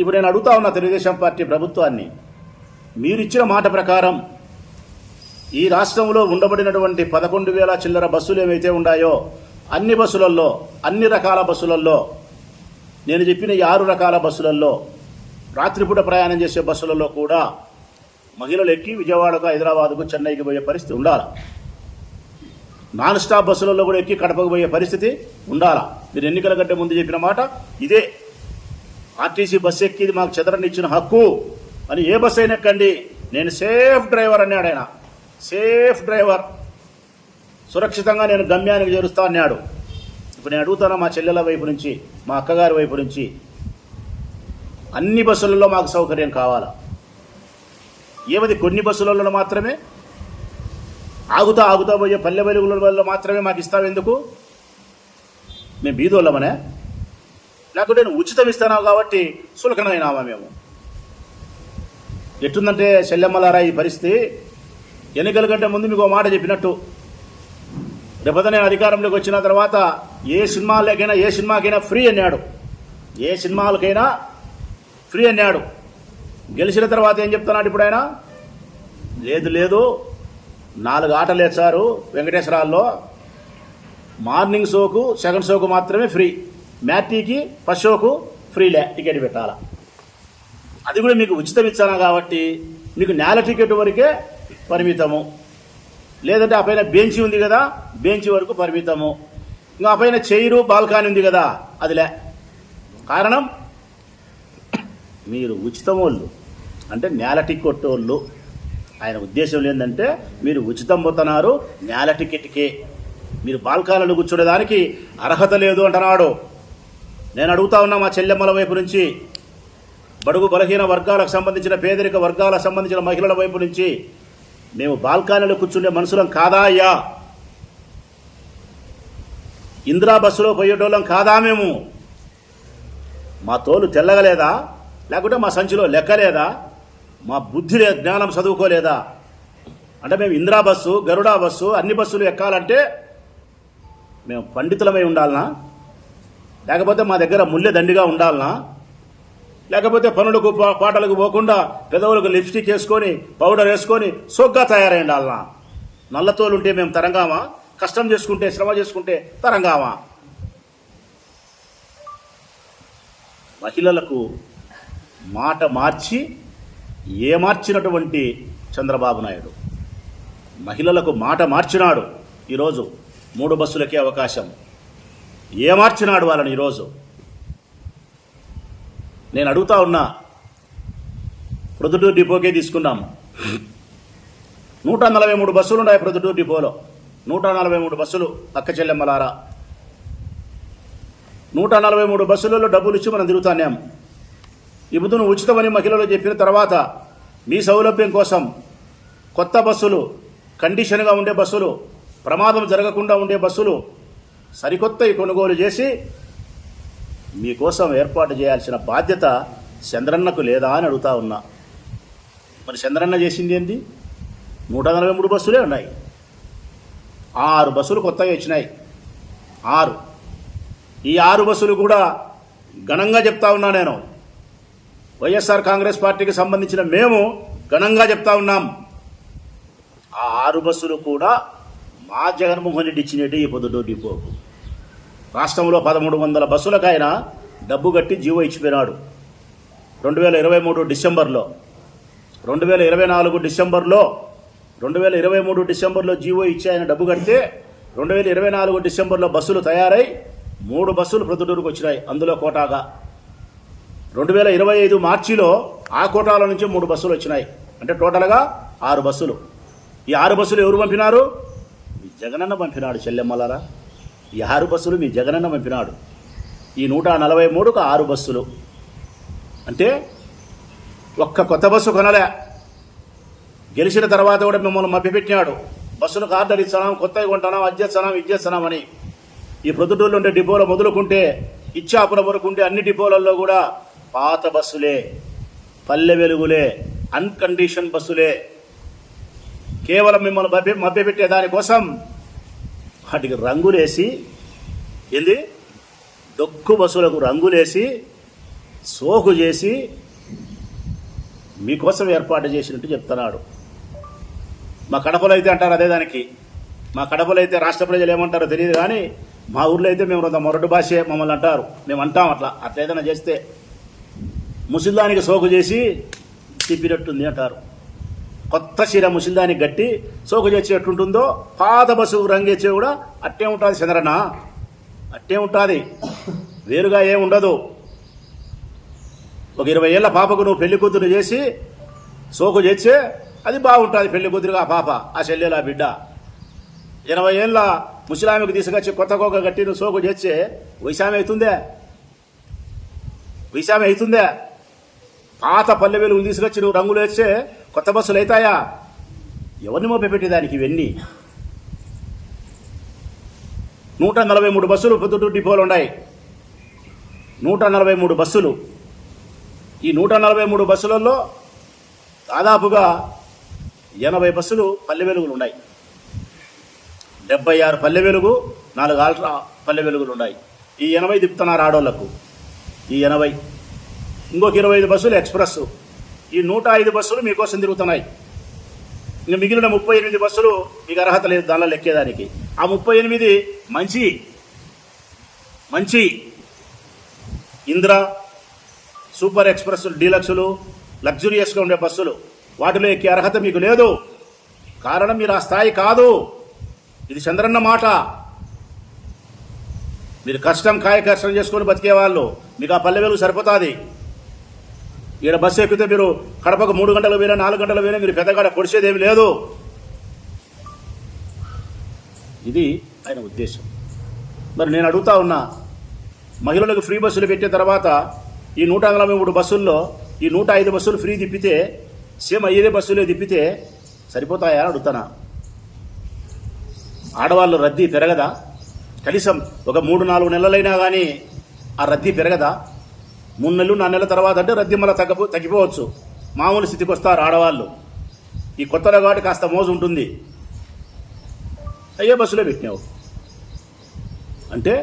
ఇప్పుడు నేను అడుగుతా ఉన్న తెలుగుదేశం పార్టీ ప్రభుత్వాన్ని. మీరిచ్చిన మాట ప్రకారం ఈ రాష్ట్రంలో ఉండబడినటువంటి పదకొండు వేల చిల్లర బస్సులు ఏవైతే ఉన్నాయో అన్ని బస్సులలో అన్ని రకాల బస్సులలో నేను చెప్పిన ఈ ఆరు రకాల బస్సులలో రాత్రిపూట ప్రయాణం చేసే బస్సులలో కూడా మహిళలు ఎక్కి విజయవాడకు హైదరాబాద్కు చెన్నైకి పోయే పరిస్థితి ఉండాలి? నాన్ స్టాప్ బస్సులలో కూడా ఎక్కి కడపకు పోయే పరిస్థితి ఉండాలా? మీరు ఎన్నికల కంటే ముందు చెప్పిన మాట ఇదే. ఆర్టీసీ బస్సు ఎక్కిది మాకు చదరని ఇచ్చిన హక్కు. అని ఏ బస్సు అయినా ఎక్కండి. నేను సేఫ్ డ్రైవర్ అన్నాడు ఆయన. Safe driver. సురక్షితంగా నేను గమ్యానికి చేరుస్తా అన్నాడు. ఇప్పుడు నేను అడుగుతాను మా చెల్లెల వైపు నుంచి మా అక్కగారి వైపు నుంచి? అన్ని బస్సులలో మాకు సౌకర్యం కావాలా? ఏమది కొన్ని బస్సులలో మాత్రమే? ఆగుతా ఆగుతా పోయే పల్లె వెలుగుల వల్ల మాత్రమే మాకు ఇస్తావు ఎందుకు మేము బీదోళ్ళమనే? లేకుంటే నేను ఉచితం ఇస్తున్నావు కాబట్టి సులకనమైనామా మేము. ఎట్టుందంటే శల్యమ్మలారా ఈ పరిస్థితి? ఎన్నికల కంటే ముందు మీకు ఒక మాట చెప్పినట్టు. రేపొద్దు నేను అధికారంలోకి వచ్చిన తర్వాత ఏ సినిమాలకైనా ఏ సినిమాకైనా ఫ్రీ అన్నాడు. ఏ సినిమాలకైనా ఫ్రీ అన్నాడు. గెలిచిన తర్వాత ఏం చెప్తున్నాడు ఇప్పుడు ఆయన? లేదు లేదు. నాలుగు ఆటలు వేశారు వెంకటేశ్వరాల్లో మార్నింగ్ షోకు సెకండ్ షోకు మాత్రమే ఫ్రీ. మ్యాట్టీకి పశువుకు ఫ్రీలే టికెట్ పెట్టాల. అది కూడా మీకు ఉచితం ఇచ్చాను కాబట్టి మీకు నేల టికెట్ వరకే పరిమితము. లేదంటే ఆ పైన బెంచి ఉంది కదా బెంచి వరకు పరిమితము. ఇంకా ఆ పైన చైరు బాల్కాని ఉంది కదా అదిలే కారణం? మీరు ఉచితమోళ్ళు అంటే నేల టికెట్ వాళ్ళు ఆయన ఉద్దేశం ఏంటంటే మీరు ఉచితం పోతున్నారు నేల టికెట్కే. మీరు బాల్కాలలో కూర్చునేదానికి అర్హత లేదు అంటున్నాడు. నేను అడుగుతా ఉన్నా మా చెల్లెమ్మల వైపు నుంచి. బడుగు బలహీన వర్గాలకు సంబంధించిన పేదరిక వర్గాలకు సంబంధించిన మహిళల వైపు నుంచి మేము బాల్కానీలో కూర్చుండే మనుషులం కాదా అయ్యా? ఇందిరా బస్సులో పోయేటోళ్ళం కాదా మేము? మా తోలు తెల్లగలేదా? లేకుంటే మా సంచిలో లెక్కలేదా? మా బుద్ధి జ్ఞానం చదువుకోలేదా? అంటే మేము ఇందిరా బస్సు గరుడా బస్సు అన్ని బస్సులు ఎక్కాలంటే మేము పండితులమై ఉండాలనా? లేకపోతే మా దగ్గర ముల్లె దండిగా ఉండాలనా? లేకపోతే పనులకు పాటలకు పోకుండా పెదవులకు లిప్స్టిక్ వేసుకొని పౌడర్ వేసుకొని సోగ్గా తయారై ఉండాలనా నల్లతోలు ఉంటే మేము తరంగామా? కష్టం చేసుకుంటే శ్రమ చేసుకుంటే తరంగామా? మహిళలకు మాట మార్చి ఏమార్చినటువంటి చంద్రబాబు నాయుడు? మహిళలకు మాట మార్చినాడు ఈరోజు మూడు బస్సులకే అవకాశం. ఏమార్చినాడు వాళ్ళని ఈరోజు? నేను అడుగుతా ఉన్నా ప్రొద్దుటూరు డిపోకే తీసుకున్నాం నూట నలభై మూడు బస్సులు ఉన్నాయి ప్రొద్దుటూరు డిపోలో. నూట నలభై మూడు బస్సులు అక్క చెల్లెమ్మలారా. నూట నలభై మూడు బస్సులలో డబ్బులు ఇచ్చి మనం తిరుగుతాన్నాం. ఈ ఉచితమని మహిళలు చెప్పిన తర్వాత మీ సౌలభ్యం కోసం కొత్త బస్సులు కండిషన్గా ఉండే బస్సులు ప్రమాదం జరగకుండా ఉండే బస్సులు సరికొత్తవి కొనుగోలు చేసి మీకోసం ఏర్పాటు చేయాల్సిన బాధ్యత చంద్రన్నకు లేదా అని అడుగుతా ఉన్నా. మరి చంద్రన్న చేసింది ఏంది? నూట నలభై మూడు బస్సులే ఉన్నాయి. ఆరు బస్సులు కొత్తగా వచ్చినాయి ఆరు. ఈ ఆరు బస్సులు కూడా ఘనంగా చెప్తా ఉన్నా నేను. వైఎస్ఆర్ కాంగ్రెస్ పార్టీకి సంబంధించిన మేము ఘనంగా చెప్తా ఉన్నాం. ఆ ఆరు బస్సులు కూడా మా జగన్మోహన్ రెడ్డి ఇచ్చినట్టు ఈ పొద్దుటూరు డిపోకు రాష్ట్రంలో పదమూడు వందల బస్సులకు ఆయన డబ్బు కట్టి జీవో ఇచ్చిపోయినాడు. రెండు వేల ఇరవై మూడు డిసెంబర్లో రెండు వేల ఇరవై నాలుగు డిసెంబర్లో రెండు వేల ఇరవై మూడు డిసెంబర్లో జీవో ఇచ్చి ఆయన డబ్బు కడితే రెండు వేల ఇరవై నాలుగు డిసెంబర్లో బస్సులు తయారై మూడు బస్సులు ప్రొద్దుటూరుకు వచ్చినాయి అందులో కోటాగా. రెండు వేల ఇరవై ఐదు మార్చిలో ఆ కోటాల నుంచి మూడు బస్సులు వచ్చినాయి. అంటే టోటల్గా ఆరు బస్సులు. ఈ ఆరు బస్సులు ఎవరు పంపినారు? జగనన్న పంపినాడు చెల్లెమ్మలారా. ఈ ఆరు బస్సులు మీ జగనన్న పంపినాడు. ఈ నూట నలభై మూడుకు ఆరు బస్సులు. అంటే ఒక్క కొత్త బస్సు కొనలే. గెలిచిన తర్వాత కూడా మిమ్మల్ని మభ్యపెట్టినాడు. బస్సులకు ఆర్డర్ ఇస్తున్నాం కొత్తవి కొంటున్నాం అది చేస్తున్నాం ఈ ప్రొద్దుటూరులో ఉండే డిపోలో మొదలుకుంటే ఇచ్చాపురం వరకు ఉండే అన్ని డిపోలలో కూడా పాత బస్సులే పల్లె వెలుగులే అన్కండిషన్ బస్సులే. కేవలం మిమ్మల్ని మభ్య మభ్యపెట్టే దానికోసం వాటికి రంగులేసి ఏంది? డొక్కు బస్సులకు రంగులేసి సోకు చేసి మీకోసం ఏర్పాటు చేసినట్టు చెప్తున్నాడు. మా కడపలో అయితే అంటారు అదే దానికి. మా కడపలో అయితే రాష్ట్ర ప్రజలు ఏమంటారో తెలియదు కానీ మా ఊర్లో అయితే మేము అంత మొరటి భాషే మమ్మల్ని అంటారు. మేము అంటాం అట్లా. అట్లా ఏదైనా చేస్తే ముసిల్దానికి సోకు చేసి తిప్పినట్టుంది అంటారు. కొత్త చీర ముసిల్దానికి గట్టి సోకు చేసి ఎట్లుంటుందో పాత బస్సు రంగేచ్చే కూడా అట్టే ఉంటుంది చంద్రన్న. అట్టే ఉంటుంది. వేరుగా ఏం ఉండదు. ఒక ఇరవై ఏళ్ళ పాపకు నువ్వు పెళ్ళి కూతురు చేసి సోకు చేస్తే అది బాగుంటుంది పెళ్ళి కూతురుగా ఆ పాప ఆ చెల్లెలు ఆ బిడ్డ. ఇరవై ఏళ్ళ ముసలామికి తీసుకొచ్చి కొత్త కోక కట్టి నువ్వు సోకు చేస్తే వైశామి అవుతుందే? వైశామి అవుతుందే? పాత పల్లె వెలుగులు తీసుకొచ్చి నువ్వు రంగులు వేస్తే కొత్త బస్సులు అవుతాయా ఎవరిని మోపెట్టేదానికి ఇవన్నీ? నూట నలభై మూడు బస్సులు పొద్దుటూరు డిపోలు ఉన్నాయి. నూట నలభై మూడు బస్సులు. ఈ నూట నలభై మూడు బస్సులలో దాదాపుగా ఎనభై బస్సులు పల్లె వెలుగులు ఉన్నాయి. డెబ్బై ఆరు పల్లె వెలుగు నాలుగు ఆల్ట్రా పల్లె వెలుగులు ఉన్నాయి. ఈ ఎనభై తిప్పుతున్నారు ఆడోళ్ళకు. ఈ ఎనభై. ఇంకొక ఇరవై ఐదు బస్సులు ఎక్స్ప్రెస్ ఈ నూట ఐదు బస్సులు మీకోసం తిరుగుతున్నాయి. ఇంకా మిగిలిన ముప్పై ఎనిమిది బస్సులు మీకు అర్హత లేదు దానిలో లెక్కేదానికి. ఆ ముప్పై ఎనిమిది మంచి మంచి ఇంద్ర సూపర్ ఎక్స్ప్రెస్ డీలక్సులు లగ్జూరియస్గా ఉండే బస్సులు వాటిలో ఎక్కే అర్హత మీకు లేదు. కారణం మీరు ఆ స్థాయి కాదు. ఇది చంద్రన్న మాట. మీరు కష్టం కాయ కష్టం చేసుకొని బతికేవాళ్ళు. మీకు ఆ పల్లె వెలుగు సరిపోతుంది. ఈడ బస్సు ఎక్కితే మీరు కడపకు మూడు గంటలు వేరే నాలుగు గంటలు పోయినా మీరు పెద్దగాడ పొడిచేదేమి లేదు. ఇది ఆయన ఉద్దేశం. మరి నేను అడుగుతా ఉన్నా మహిళలకు ఫ్రీ బస్సులు పెట్టిన తర్వాత ఈ నూట నలభై మూడు బస్సుల్లో ఈ నూట ఐదు బస్సులు ఫ్రీ తిప్పితే సేమ్ అయ్యేదే బస్సులే తిప్పితే సరిపోతాయా అని అడుగుతానా? ఆడవాళ్ళు రద్దీ పెరగదా? కనీసం ఒక మూడు నాలుగు నెలలైనా కానీ ఆ రద్దీ పెరగదా? మూడు నెలలు నాలుగు నెలల తర్వాత అంటే రద్దీ మళ్ళీ తగ్గపో తగ్గిపోవచ్చు. మామూలు స్థితికి వస్తారు ఆడవాళ్ళు. ఈ కొత్తలో కాబట్టి కాస్త మోజు ఉంటుంది. అయ్యే బస్సులో పెట్టినావు. అంటే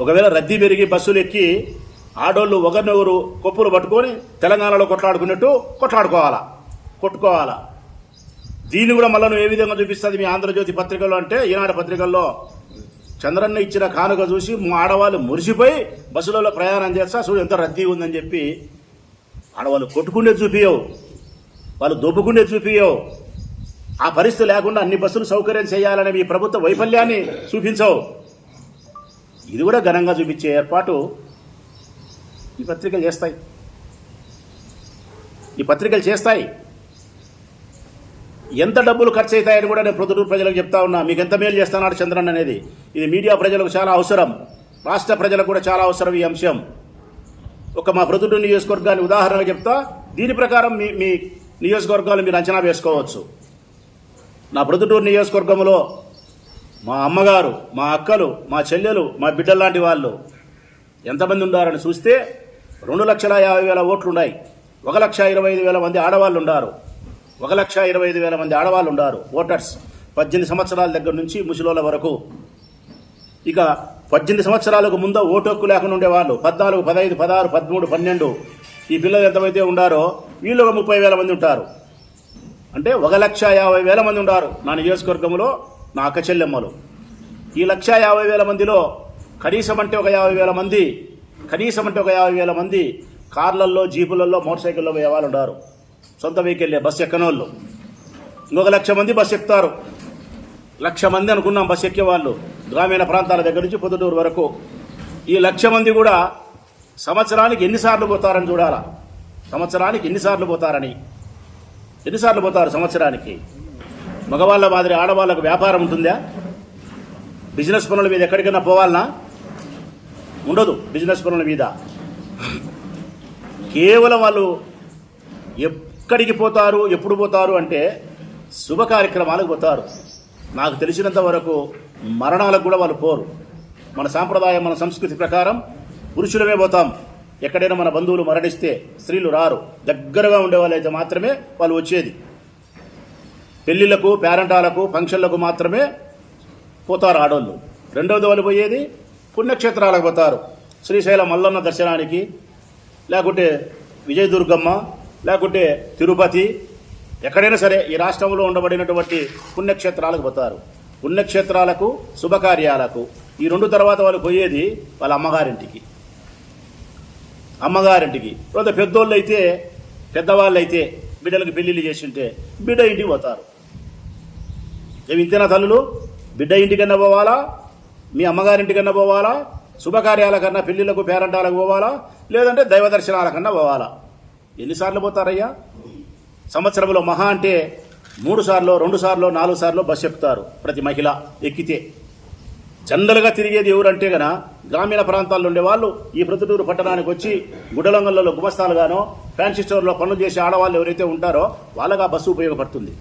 ఒకవేళ రద్దీ పెరిగి బస్సులు ఎక్కి ఆడోళ్ళు ఒకరినొకరు కొప్పులు పట్టుకొని తెలంగాణలో కొట్లాడుకున్నట్టు కొట్లాడుకోవాలా? కొట్టుకోవాలా? దీన్ని కూడా మళ్ళీ ఏ విధంగా చూపిస్తుంది మీ ఆంధ్రజ్యోతి పత్రికల్లో అంటే ఈనాడు పత్రికల్లో చంద్రన్న ఇచ్చిన కానుక చూసి మా ఆడవాళ్ళు మురిసిపోయి బస్సులలో ప్రయాణం చేస్తా చూడు ఎంత రద్దీ ఉందని చెప్పి ఆడవాళ్ళు కొట్టుకునే చూపియవు వాళ్ళు దొబ్బుకునే చూపియవు. ఆ పరిస్థితి లేకుండా అన్ని బస్సులు సౌకర్యం చేయాలనే మీ ప్రభుత్వ వైఫల్యాన్ని చూపించవు. ఇది కూడా ఘనంగా చూపించే ఏర్పాటు ఈ పత్రికలు చేస్తాయి. ఈ పత్రికలు చేస్తాయి. ఎంత డబ్బులు ఖర్చు అవుతాయని కూడా నేను ప్రొద్దుటూరు ప్రజలకు చెప్తా ఉన్నా. మీకు ఎంత మేలు చేస్తున్నాడు చంద్రన్ అనేది. ఇది మీడియా ప్రజలకు చాలా అవసరం. రాష్ట్ర ప్రజలకు కూడా చాలా అవసరం ఈ అంశం. ఒక మా ప్రొద్దుటూరు నియోజకవర్గాన్ని ఉదాహరణగా చెప్తా. దీని ప్రకారం మీ మీ నియోజకవర్గాలు మీరు అంచనా వేసుకోవచ్చు. నా ప్రొద్దుటూరు నియోజకవర్గంలో మా అమ్మగారు మా అక్కలు మా చెల్లెలు మా బిడ్డల్లాంటి వాళ్ళు ఎంతమంది ఉన్నారని చూస్తే రెండు లక్షల యాభై వేల ఓట్లు ఉన్నాయి ఒక లక్ష ఇరవై ఐదు వేల మంది ఆడవాళ్ళు ఉన్నారు. ఒక లక్ష ఇరవై ఐదు వేల మంది ఆడవాళ్ళు ఉన్నారు ఓటర్స్ పద్దెనిమిది సంవత్సరాల దగ్గర నుంచి ముసలోళ్ళ వరకు. ఇక పద్దెనిమిది సంవత్సరాలకు ముందు ఓటు హక్కు లేకుండా ఉండేవాళ్ళు. పద్నాలుగు పదహైదు పదహారు పదమూడు పన్నెండు ఈ పిల్లలు ఎంతమైతే ఉండారో వీళ్ళు ఒక ముప్పై వేల మంది ఉంటారు. అంటే ఒక లక్ష యాభై వేల మంది ఉన్నారు నా నియోజకవర్గంలో నా అక్క చెల్లెమ్మలు. ఈ లక్ష యాభై వేల మందిలో కనీసం అంటే ఒక యాభై వేల మంది కనీసం అంటే ఒక యాభై వేల మంది కార్లల్లో జీపులలో మోటార్ సైకిల్లో పోయే వాళ్ళు ఉన్నారు సొంత వెహికల్లే బస్సు ఎక్కనోళ్ళు. ఇంకొక లక్ష మంది బస్సు ఎక్కుతారు. లక్ష మంది అనుకున్నాం బస్సు ఎక్కేవాళ్ళు గ్రామీణ ప్రాంతాల దగ్గర నుంచి పొద్దుటూరు వరకు. ఈ లక్ష మంది కూడా సంవత్సరానికి ఎన్నిసార్లు పోతారని చూడాలా? సంవత్సరానికి ఎన్నిసార్లు పోతారని? ఎన్నిసార్లు పోతారు సంవత్సరానికి? మగవాళ్ళ మాదిరి ఆడవాళ్ళకు వ్యాపారం ఉంటుందా? బిజినెస్ పనుల మీద ఎక్కడికైనా పోవాలనా? ఉండదు బిజినెస్ పనుల మీద. కేవలం వాళ్ళు ఎక్కడికి పోతారు ఎప్పుడు పోతారు అంటే శుభ కార్యక్రమాలకు పోతారు. నాకు తెలిసినంత వరకు మరణాలకు కూడా వాళ్ళు పోరు. మన సాంప్రదాయం మన సంస్కృతి ప్రకారం పురుషులమే పోతాం. ఎక్కడైనా మన బంధువులు మరణిస్తే స్త్రీలు రారు. దగ్గరగా ఉండేవాళ్ళైతే మాత్రమే వాళ్ళు వచ్చేది. పెళ్ళిళ్ళకు పేరంటాలకు ఫంక్షన్లకు మాత్రమే పోతారు ఆడోళ్ళు. రెండవది వాళ్ళు పోయేది పుణ్యక్షేత్రాలకు పోతారు. శ్రీశైలం మల్లన్న దర్శనానికి లేకుంటే విజయదుర్గమ్మ లేకుంటే తిరుపతి ఎక్కడైనా సరే ఈ రాష్ట్రంలో ఉండబడినటువంటి పుణ్యక్షేత్రాలకు పోతారు. పుణ్యక్షేత్రాలకు శుభకార్యాలకు. ఈ రెండు తర్వాత వాళ్ళు పోయేది వాళ్ళ అమ్మగారింటికి. అమ్మగారింటికి. కొంత పెద్దోళ్ళు అయితే పెద్దవాళ్ళు అయితే బిడ్డలకు పెళ్ళిళ్ళు చేసింటే బిడ్డ ఇంటికి పోతారు. ఏమి ఇంతేనా తల్లులు? బిడ్డ ఇంటికన్నా పోవాలా? మీ అమ్మగారింటికన్నా పోవాలా? శుభకార్యాలకన్నా పెళ్ళిళ్ళకు పేరంటాలకు పోవాలా? లేదంటే దైవ దర్శనాలకన్నా పోవాలా? ఎన్నిసార్లు పోతారయ్యా? సంవత్సరంలో మహా అంటే మూడు సార్లు రెండు సార్లు నాలుగు సార్లు బస్సు ఎక్కుతారు ప్రతి మహిళ ఎక్కితే. జనరల్గా తిరిగేది ఎవరంటే గన గ్రామీణ ప్రాంతాల్లో ఉండే వాళ్ళు ఈ ప్రతిటూరు పట్టణానికి వచ్చి గుడ్డలంగల్లో గుమస్తాలుగానో ఫ్యాన్సీ స్టోర్లో పనులు చేసే ఆడవాళ్ళు ఎవరైతే ఉంటారో వాళ్ళగా బస్సు ఉపయోగపడుతుంది.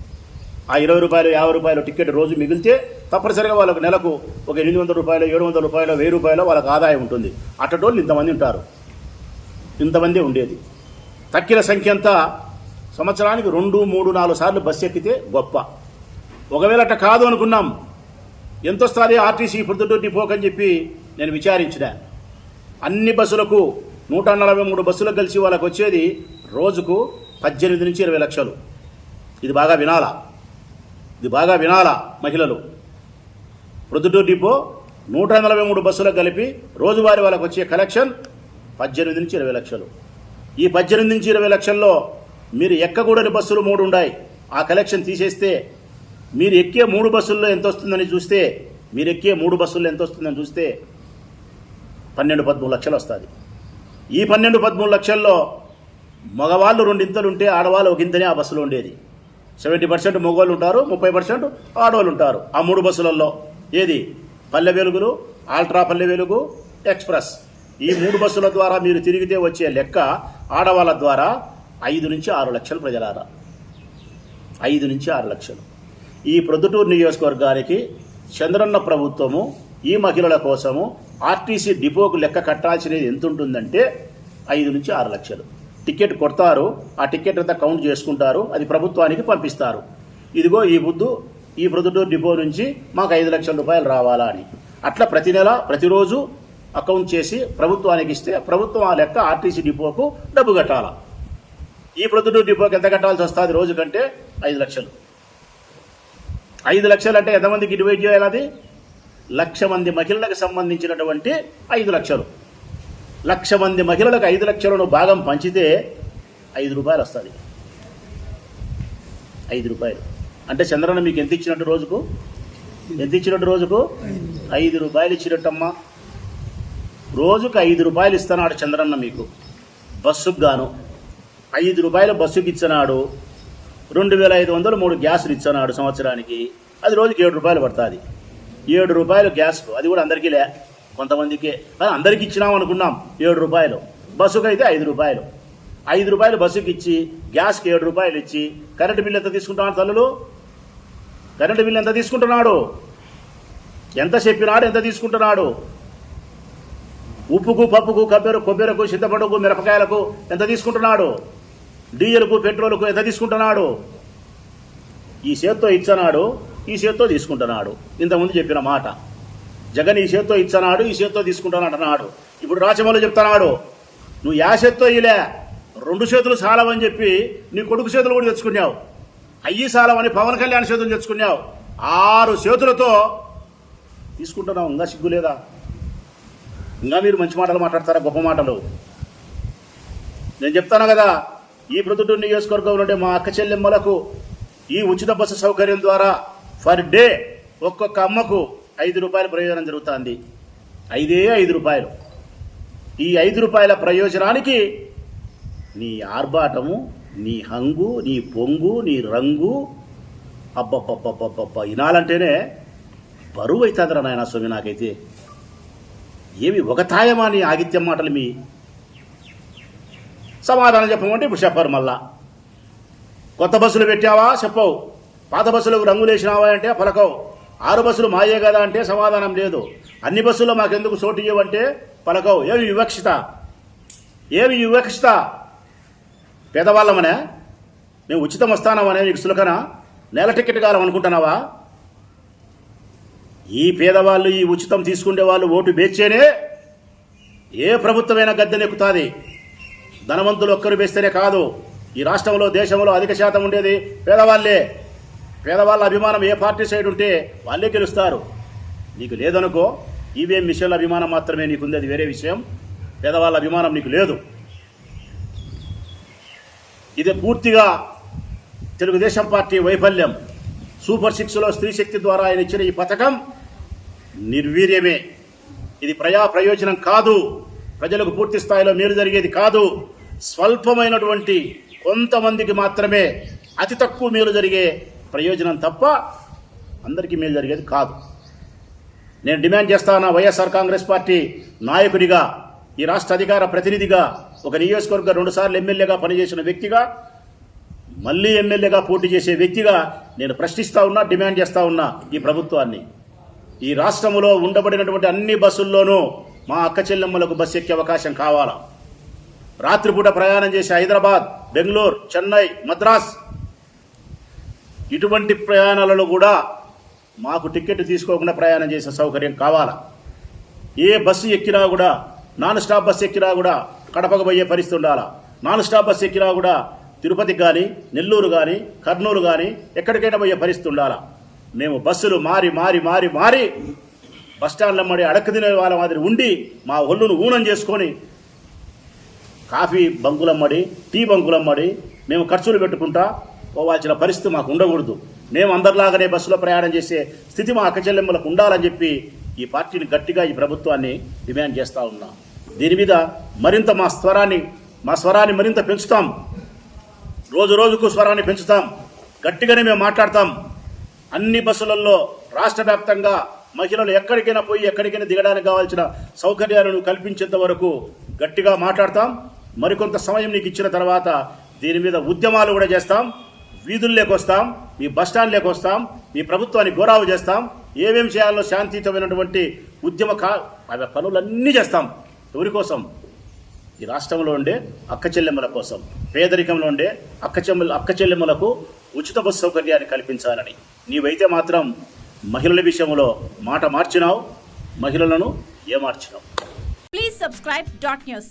ఆ ఇరవై రూపాయలు యాభై రూపాయలు టికెట్ రోజు మిగిలితే తప్పనిసరిగా వాళ్ళకు నెలకు ఒక ఎనిమిది వందల రూపాయలు ఏడు వందల రూపాయలు వెయ్యి రూపాయలు వాళ్ళకి ఆదాయం ఉంటుంది. అట్టటోళ్ళు ఇంతమంది ఉంటారు. ఇంతమంది ఉండేది. తక్కిన సంఖ్య అంతా సంవత్సరానికి రెండు మూడు నాలుగు సార్లు బస్సు ఎక్కితే గొప్ప. ఒకవేళ అట్ట కాదు అనుకున్నాం ఎంత వస్తుంది ఆర్టీసీ పొద్దుటూ డిపోకని అని చెప్పి నేను విచారించిన. అన్ని బస్సులకు నూట నలభై మూడు బస్సులకు కలిసి వాళ్ళకు వచ్చేది రోజుకు పద్దెనిమిది నుంచి ఇరవై లక్షలు. ఇది బాగా వినాలా? ఇది బాగా వినాలా మహిళలు? ప్రొద్దుటూరు డిపో నూట నలభై మూడు బస్సులకు కలిపి రోజువారీ వాళ్ళకు వచ్చే కలెక్షన్ పద్దెనిమిది నుంచి ఇరవై లక్షలు. ఈ పద్దెనిమిది నుంచి ఇరవై లక్షల్లో మీరు ఎక్కకూడని బస్సులు మూడు ఉన్నాయి ఆ కలెక్షన్ తీసేస్తే మీరు ఎక్కే మూడు బస్సుల్లో ఎంత వస్తుందని చూస్తే మీరు ఎక్కే మూడు బస్సుల్లో ఎంత వస్తుందని చూస్తే పన్నెండు పదమూడు లక్షలు వస్తుంది. ఈ పన్నెండు పదమూడు లక్షల్లో మగవాళ్ళు రెండింతలు ఉంటే ఆడవాళ్ళు ఒక ఇంతనే ఆ బస్సులో ఉండేది. సెవెంటీ పర్సెంట్ మగవాళ్ళు ఉంటారు ముప్పై పర్సెంట్ ఆడవాళ్ళు ఉంటారు. ఆ మూడు బస్సులలో ఏది? పల్లె వెలుగులు ఆల్ట్రా పల్లె వెలుగు ఎక్స్ప్రెస్. ఈ మూడు బస్సుల ద్వారా మీరు తిరిగితే వచ్చే లెక్క ఆడవాళ్ళ ద్వారా ఐదు నుంచి ఆరు లక్షలు ప్రజలారా. ఐదు నుంచి ఆరు లక్షలు. ఈ ప్రొద్దుటూరు నియోజకవర్గానికి చంద్రన్న ప్రభుత్వము ఈ మహిళల కోసము ఆర్టీసీ డిపోకు లెక్క కట్టాల్సినది ఎంత ఉంటుందంటే ఐదు నుంచి ఆరు లక్షలు. టికెట్ కొడతారు ఆ టికెట్ అంతా కౌంట్ చేసుకుంటారు అది ప్రభుత్వానికి పంపిస్తారు. ఇదిగో ఈ బుద్ధు ఈ ప్రొద్దుటూరు డిపో నుంచి మాకు ఐదు లక్షల రూపాయలు రావాలా అని. అట్లా ప్రతి నెల ప్రతిరోజు అకౌంట్ చేసి ప్రభుత్వానికి ఇస్తే ప్రభుత్వం ఆ లెక్క ఆర్టీసీ డిపోకు డబ్బు కట్టాలా? ఈ ప్రొద్దుటూరు డిపోకి ఎంత కట్టాల్సి వస్తుంది రోజు కంటే? ఐదు లక్షలు. ఐదు లక్షలు అంటే ఎంతమందికి డివైడ్ చేయాలి అది లక్ష మంది మహిళలకు సంబంధించినటువంటి ఐదు లక్షలు. లక్ష మంది మహిళలకు ఐదు లక్షలను భాగం పంచితే ఐదు రూపాయలు వస్తుంది. ఐదు రూపాయలు. అంటే చంద్రన్న మీకు ఎంత ఇచ్చినట్టు రోజుకు? ఎంత ఇచ్చినట్టు రోజుకు? ఐదు రూపాయలు ఇచ్చినట్టమ్మా. రోజుకు ఐదు రూపాయలు ఇస్తున్నాడు చంద్రన్న మీకు. బస్సుకు గాను. ఐదు రూపాయలు బస్సుకి ఇచ్చినాడు. రెండు వేల ఐదు వందలు మూడు గ్యాసులు ఇచ్చినాడు సంవత్సరానికి. అది రోజుకి ఏడు రూపాయలు పడుతుంది. ఏడు రూపాయలు గ్యాస్. అది కూడా అందరికీ లే. కొంతమందికి. కానీ అందరికి ఇచ్చినాం అనుకున్నాం. ఏడు రూపాయలు. బస్సుకు అయితే ఐదు రూపాయలు. ఐదు రూపాయలు బస్సుకి ఇచ్చి గ్యాస్కి ఏడు రూపాయలు ఇచ్చి కరెంటు బిల్లు ఎంత తీసుకుంటున్నాడు తల్లులు? కరెంటు బిల్లు ఎంత తీసుకుంటున్నాడు? ఎంత చెప్పినాడు ఎంత తీసుకుంటున్నాడు? ఉప్పుకు పప్పుకు కొబ్బరి కొబ్బరికు సిద్ధపడుకు మిరపకాయలకు ఎంత తీసుకుంటున్నాడు? డీజిల్కు పెట్రోల్కు ఎంత తీసుకుంటున్నాడు? ఈ చేత్తో ఇచ్చనాడు ఈ చేత్తో తీసుకుంటున్నాడు. ఇంతకుముందు చెప్పిన మాట. జగన్ ఈ చేత్తో ఇచ్చనాడు ఈ చేత్తో తీసుకుంటాను అంటున్నాడు ఇప్పుడు రాచమౌళి చెప్తున్నాడు నువ్వు యా చేత్తో ఇలే రెండు చేతులు సాలవని చెప్పి నీ కొడుకు చేతులు కూడా తెచ్చుకున్నావు. అయ్యి సాలవని పవన్ కళ్యాణ్ చేతులు తెచ్చుకున్నావు. ఆరు చేతులతో తీసుకుంటున్నావు. ఇంకా సిగ్గు లేదా? ఇంకా మీరు మంచి మాటలు మాట్లాడతారా? గొప్ప మాటలు. నేను చెప్తాను కదా ఈ ప్రొద్దుటూరు నియోజకవర్గంలో ఉండే మా అక్క చెల్లెమ్మలకు ఈ ఉచిత బస్సు సౌకర్యం ద్వారా ఫర్ డే ఒక్కొక్క అమ్మకు ఐదు రూపాయల ప్రయోజనం జరుగుతుంది. ఐదే ఐదు రూపాయలు. ఈ ఐదు రూపాయల ప్రయోజనానికి నీ ఆర్భాటము నీ హంగు నీ పొంగు నీ రంగు అబ్బబ్బబ్బబ్బబ్బ వినాలంటేనే బరువు అవుతుందిరా నాయన స్వామి నాకైతే. ఏమి ఒక తాయమా నీ ఆగిత్యం మాటలు మీ? సమాధానం చెప్పమంటే ఇప్పుడు చెప్పారు మళ్ళా కొత్త బస్సులు పెట్టావా? చెప్పవు. పాత బస్సులకు రంగులు వేసినావా అంటే పలకవు. ఆరు బస్సులు మాయే కదా అంటే సమాధానం లేదు. అన్ని బస్సుల్లో మాకెందుకు చోటు ఇవ్వంటే పలకవు. ఏమి వివక్షిత? ఏమి వివక్షిత? పేదవాళ్ళమనే? మేము ఉచితం వస్తానమనే నీకు సులకన? నెల టికెట్ కాలం అనుకుంటున్నావా? ఈ పేదవాళ్ళు ఈ ఉచితం తీసుకునే వాళ్ళు ఓటు బేచేనే ఏ ప్రభుత్వమైనా గద్దెనెక్కుతుంది. ధనవంతులు ఒక్కరు వేస్తేనే కాదు. ఈ రాష్ట్రంలో దేశంలో అధిక శాతం ఉండేది పేదవాళ్ళే. పేదవాళ్ళ అభిమానం ఏ పార్టీ సైడ్ ఉంటే వాళ్ళే గెలుస్తారు. నీకు లేదనుకో ఈవీఎం మిషన్ల అభిమానం మాత్రమే నీకుంది. అది వేరే విషయం. పేదవాళ్ళ అభిమానం నీకు లేదు. ఇది పూర్తిగా తెలుగుదేశం పార్టీ వైఫల్యం. సూపర్ సిక్స్లో స్త్రీ శక్తి ద్వారా ఆయన ఇచ్చిన ఈ పథకం నిర్వీర్యమే. ఇది ప్రజా ప్రయోజనం కాదు. ప్రజలకు పూర్తి స్థాయిలో మేలు జరిగేది కాదు. స్వల్పమైనటువంటి కొంతమందికి మాత్రమే అతి తక్కువ మేలు జరిగే ప్రయోజనం తప్ప అందరికీ మేలు జరిగేది కాదు. నేను డిమాండ్ చేస్తాను వైఎస్ఆర్ కాంగ్రెస్ పార్టీ నాయకుడిగా ఈ రాష్ట్ర అధికార ప్రతినిధిగా ఒక నియోజకవర్గ రెండుసార్లు ఎమ్మెల్యేగా పనిచేసిన వ్యక్తిగా మళ్ళీ ఎమ్మెల్యేగా పోటీ చేసే వ్యక్తిగా నేను ప్రశ్నిస్తా ఉన్నా డిమాండ్ చేస్తా ఉన్నా ఈ ప్రభుత్వాన్ని. ఈ రాష్ట్రంలో ఉండబడినటువంటి అన్ని బస్సుల్లోనూ మా అక్క చెల్లెమ్మలకు బస్సు ఎక్కే అవకాశం కావాలా? రాత్రిపూట ప్రయాణం చేసే హైదరాబాద్ బెంగళూరు చెన్నై మద్రాస్ ఇటువంటి ప్రయాణాలలో కూడా మాకు టికెట్ తీసుకోకుండా ప్రయాణం చేసే సౌకర్యం కావాలా? ఏ బస్సు ఎక్కినా కూడా నాన్ స్టాప్ బస్సు ఎక్కినా కూడా కడపకు పోయే పరిస్థితి ఉండాలా? నాన్ స్టాప్ బస్సు ఎక్కినా కూడా తిరుపతికి కానీ నెల్లూరు కానీ కర్నూలు కానీ ఎక్కడికైనా పోయే పరిస్థితి ఉండాలా మేము బస్సులు మారి మారి మారి మారి బస్టాండ్ల మడి అడక్క తినే వాళ్ళ మాదిరి ఉండి మా ఒళ్ళును ఊనం చేసుకొని కాఫీ బంకులమ్మడి టీ బంకులమ్మడి మేము ఖర్చులు పెట్టుకుంటా పోవాల్సిన పరిస్థితి మాకు ఉండకూడదు. మేము అందరిలాగానే బస్సులో ప్రయాణం చేసే స్థితి మా అక్క చెల్లెమ్మలకు ఉండాలని చెప్పి ఈ పార్టీని గట్టిగా ఈ ప్రభుత్వాన్ని డిమాండ్ చేస్తూ ఉన్నాం. దీని మీద మరింత మా స్వరాన్ని మా స్వరాన్ని మరింత పెంచుతాం. రోజు రోజుకు స్వరాన్ని పెంచుతాం. గట్టిగానే మేము మాట్లాడతాం. అన్ని బస్సులలో రాష్ట్ర వ్యాప్తంగా మహిళలు ఎక్కడికైనా పోయి ఎక్కడికైనా దిగడానికి కావాల్సిన సౌకర్యాలను కల్పించేంత వరకు గట్టిగా మాట్లాడతాం. మరికొంత సమయం నీకు ఇచ్చిన తర్వాత దీని మీద ఉద్యమాలు కూడా చేస్తాం. వీధుల్లోకి వస్తాం. మీ బస్టాండ్లోకి వస్తాం. మీ ప్రభుత్వాన్ని గోరావు చేస్తాం. ఏమేమి చేయాలో శాంతియుతమైనటువంటి ఉద్యమ కా పనులన్నీ చేస్తాం. ఎవరి కోసం? ఈ రాష్ట్రంలో ఉండే అక్క చెల్లెమ్మల కోసం పేదరికంలో ఉండే అక్క చెల్లెమ్మల అక్క చెల్లెమ్మలకు ఉచిత బస్సు సౌకర్యాన్ని కల్పించాలని. నీవైతే మాత్రం మహిళల విషయంలో మాట మార్చినావు మహిళలను ఏమార్చినావు? Please subscribe dot news